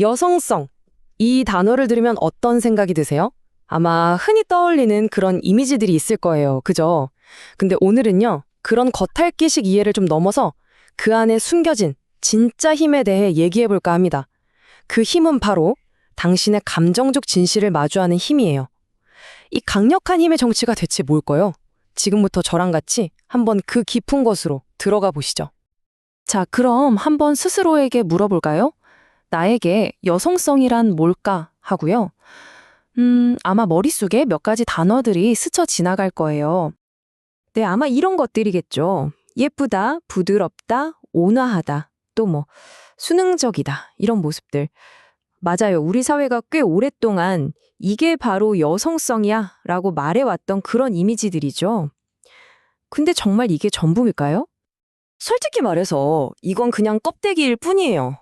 여성성. 이 단어를 들으면 어떤 생각이 드세요? 아마 흔히 떠올리는 그런 이미지들이 있을 거예요. 그죠? 근데 오늘은요, 그런 겉핥기식 이해를 좀 넘어서 그 안에 숨겨진 진짜 힘에 대해 얘기해 볼까 합니다. 그 힘은 바로 당신의 감정적 진실을 마주하는 힘이에요. 이 강력한 힘의 정치가 대체 뭘까요? 지금부터 저랑 같이 한번 그 깊은 곳으로 들어가 보시죠. 자, 그럼 한번 스스로에게 물어볼까요? 나에게 여성성이란 뭘까 하고요. 음, 아마 머릿속에 몇 가지 단어들이 스쳐 지나갈 거예요. 네, 아마 이런 것들이겠죠. 예쁘다, 부드럽다, 온화하다, 또 뭐, 수능적이다, 이런 모습들. 맞아요. 우리 사회가 꽤 오랫동안 이게 바로 여성성이야 라고 말해왔던 그런 이미지들이죠. 근데 정말 이게 전부일까요? 솔직히 말해서 이건 그냥 껍데기일 뿐이에요.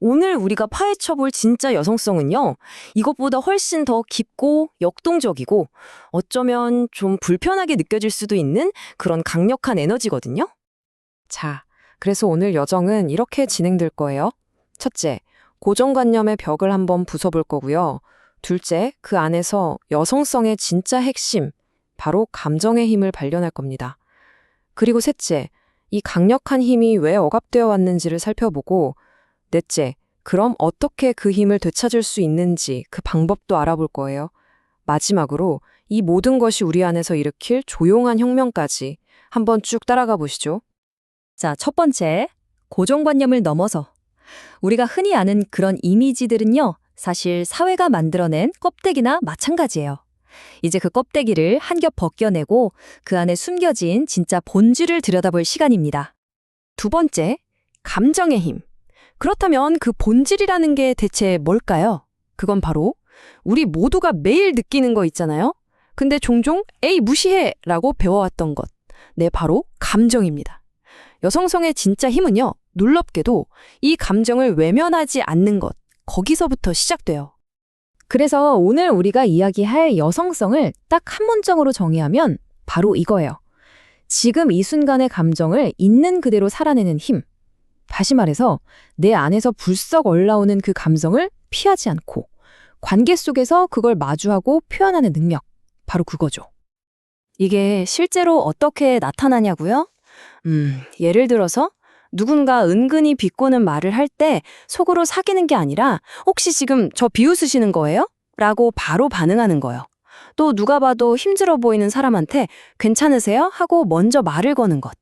오늘 우리가 파헤쳐볼 진짜 여성성은요, 이것보다 훨씬 더 깊고 역동적이고 어쩌면 좀 불편하게 느껴질 수도 있는 그런 강력한 에너지거든요. 자, 그래서 오늘 여정은 이렇게 진행될 거예요. 첫째, 고정관념의 벽을 한번 부숴볼 거고요. 둘째, 그 안에서 여성성의 진짜 핵심, 바로 감정의 힘을 발견할 겁니다. 그리고 셋째, 이 강력한 힘이 왜 억압되어 왔는지를 살펴보고, 넷째, 그럼 어떻게 그 힘을 되찾을 수 있는지 그 방법도 알아볼 거예요. 마지막으로 이 모든 것이 우리 안에서 일으킬 조용한 혁명까지 한번 쭉 따라가 보시죠. 자, 첫 번째, 고정관념을 넘어서. 우리가 흔히 아는 그런 이미지들은요, 사실 사회가 만들어낸 껍데기나 마찬가지예요. 이제 그 껍데기를 한 겹 벗겨내고 그 안에 숨겨진 진짜 본질을 들여다볼 시간입니다. 두 번째, 감정의 힘. 그렇다면 그 본질이라는 게 대체 뭘까요? 그건 바로 우리 모두가 매일 느끼는 거 있잖아요? 근데 종종 에이 무시해 라고 배워왔던 것. 네, 바로 감정입니다. 여성성의 진짜 힘은요, 놀랍게도 이 감정을 외면하지 않는 것, 거기서부터 시작돼요. 그래서 오늘 우리가 이야기할 여성성을 딱 한 문장으로 정의하면 바로 이거예요. 지금 이 순간의 감정을 있는 그대로 살아내는 힘. 다시 말해서 내 안에서 불썩 올라오는 그 감정을 피하지 않고 관계 속에서 그걸 마주하고 표현하는 능력. 바로 그거죠. 이게 실제로 어떻게 나타나냐고요? 음, 예를 들어서 누군가 은근히 비꼬는 말을 할 때 속으로 사귀는 게 아니라 혹시 지금 저 비웃으시는 거예요? 라고 바로 반응하는 거요. 또 누가 봐도 힘들어 보이는 사람한테 괜찮으세요? 하고 먼저 말을 거는 것.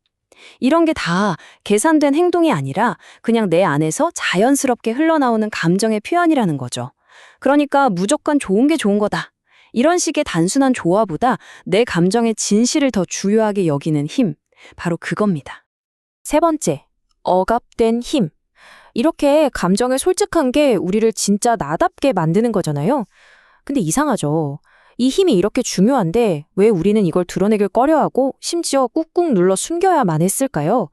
이런 게 다 계산된 행동이 아니라 그냥 내 안에서 자연스럽게 흘러나오는 감정의 표현이라는 거죠. 그러니까 무조건 좋은 게 좋은 거다. 이런 식의 단순한 조화보다 내 감정의 진실을 더 중요하게 여기는 힘. 바로 그겁니다. 세 번째, 억압된 힘. 이렇게 감정에 솔직한 게 우리를 진짜 나답게 만드는 거잖아요. 근데 이상하죠. 이 힘이 이렇게 중요한데 왜 우리는 이걸 드러내길 꺼려하고 심지어 꾹꾹 눌러 숨겨야만 했을까요?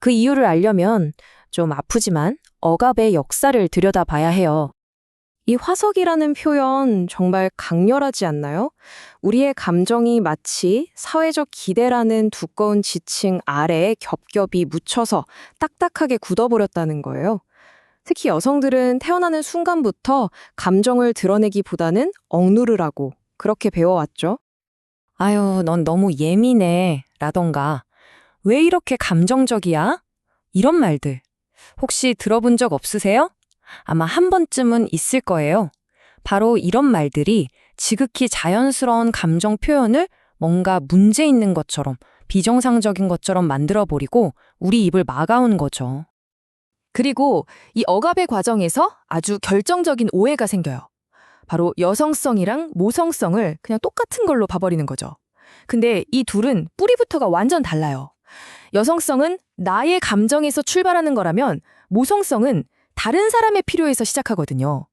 그 이유를 알려면 좀 아프지만 억압의 역사를 들여다봐야 해요. 이 화석이라는 표현 정말 강렬하지 않나요? 우리의 감정이 마치 사회적 기대라는 두꺼운 지층 아래에 겹겹이 묻혀서 딱딱하게 굳어버렸다는 거예요. 특히 여성들은 태어나는 순간부터 감정을 드러내기보다는 억누르라고 그렇게 배워왔죠. 아유, 넌 너무 예민해. 라던가, 왜 이렇게 감정적이야? 이런 말들. 혹시 들어본 적 없으세요? 아마 한 번쯤은 있을 거예요. 바로 이런 말들이 지극히 자연스러운 감정 표현을 뭔가 문제 있는 것처럼 비정상적인 것처럼 만들어버리고 우리 입을 막아온 거죠. 그리고 이 억압의 과정에서 아주 결정적인 오해가 생겨요. 바로 여성성이랑 모성성을 그냥 똑같은 걸로 봐버리는 거죠. 근데 이 둘은 뿌리부터가 완전 달라요. 여성성은 나의 감정에서 출발하는 거라면 모성성은 다른 사람의 필요에서 시작하거든요.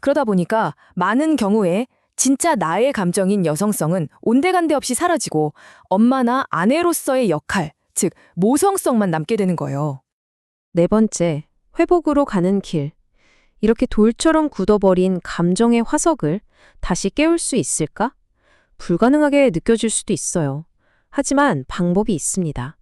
그러다 보니까 많은 경우에 진짜 나의 감정인 여성성은 온데간데 없이 사라지고 엄마나 아내로서의 역할, 즉 모성성만 남게 되는 거예요. 네 번째, 회복으로 가는 길. 이렇게 돌처럼 굳어버린 감정의 화석을 다시 깨울 수 있을까? 불가능하게 느껴질 수도 있어요. 하지만 방법이 있습니다.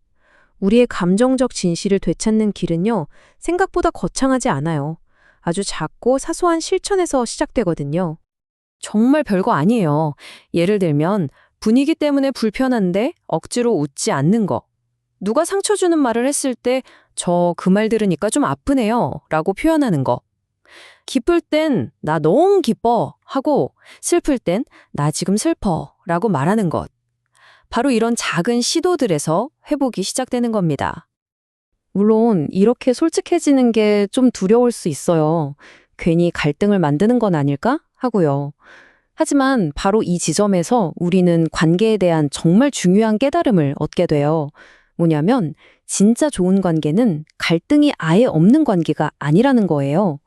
우리의 감정적 진실을 되찾는 길은요, 생각보다 거창하지 않아요. 아주 작고 사소한 실천에서 시작되거든요. 정말 별거 아니에요. 예를 들면 분위기 때문에 불편한데 억지로 웃지 않는 거. 누가 상처 주는 말을 했을 때 저 그 말 들으니까 좀 아프네요. 라고 표현하는 거. 기쁠 땐 나 너무 기뻐 하고 슬플 땐 나 지금 슬퍼 라고 말하는 것. 바로 이런 작은 시도들에서 회복이 시작되는 겁니다. 물론 이렇게 솔직해지는 게 좀 두려울 수 있어요. 괜히 갈등을 만드는 건 아닐까 하고요. 하지만 바로 이 지점에서 우리는 관계에 대한 정말 중요한 깨달음을 얻게 돼요. 뭐냐면 진짜 좋은 관계는 갈등이 아예 없는 관계가 아니라는 거예요.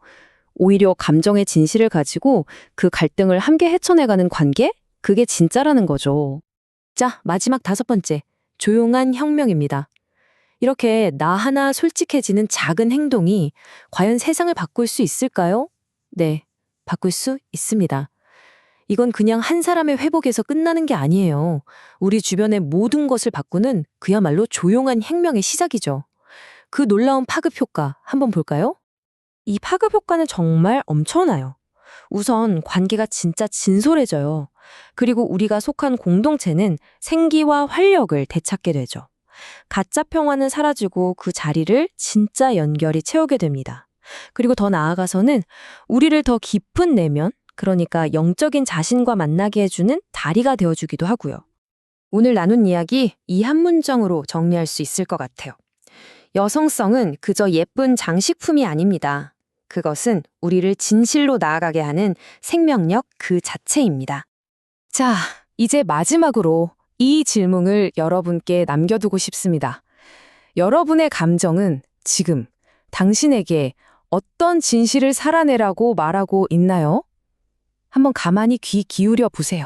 오히려 감정의 진실을 가지고 그 갈등을 함께 헤쳐내가는 관계? 그게 진짜라는 거죠. 자, 마지막 다섯 번째. 조용한 혁명입니다. 이렇게 나 하나 솔직해지는 작은 행동이 과연 세상을 바꿀 수 있을까요? 네, 바꿀 수 있습니다. 이건 그냥 한 사람의 회복에서 끝나는 게 아니에요. 우리 주변의 모든 것을 바꾸는 그야말로 조용한 혁명의 시작이죠. 그 놀라운 파급 효과 한번 볼까요? 이 파급 효과는 정말 엄청나요. 우선 관계가 진짜 진솔해져요. 그리고 우리가 속한 공동체는 생기와 활력을 되찾게 되죠. 가짜 평화는 사라지고 그 자리를 진짜 연결이 채우게 됩니다. 그리고 더 나아가서는 우리를 더 깊은 내면, 그러니까 영적인 자신과 만나게 해주는 다리가 되어주기도 하고요. 오늘 나눈 이야기 이 한 문장으로 정리할 수 있을 것 같아요. 여성성은 그저 예쁜 장식품이 아닙니다. 그것은 우리를 진실로 나아가게 하는 생명력 그 자체입니다. 자, 이제 마지막으로 이 질문을 여러분께 남겨두고 싶습니다. 여러분의 감정은 지금 당신에게 어떤 진실을 살아내라고 말하고 있나요? 한번 가만히 귀 기울여 보세요.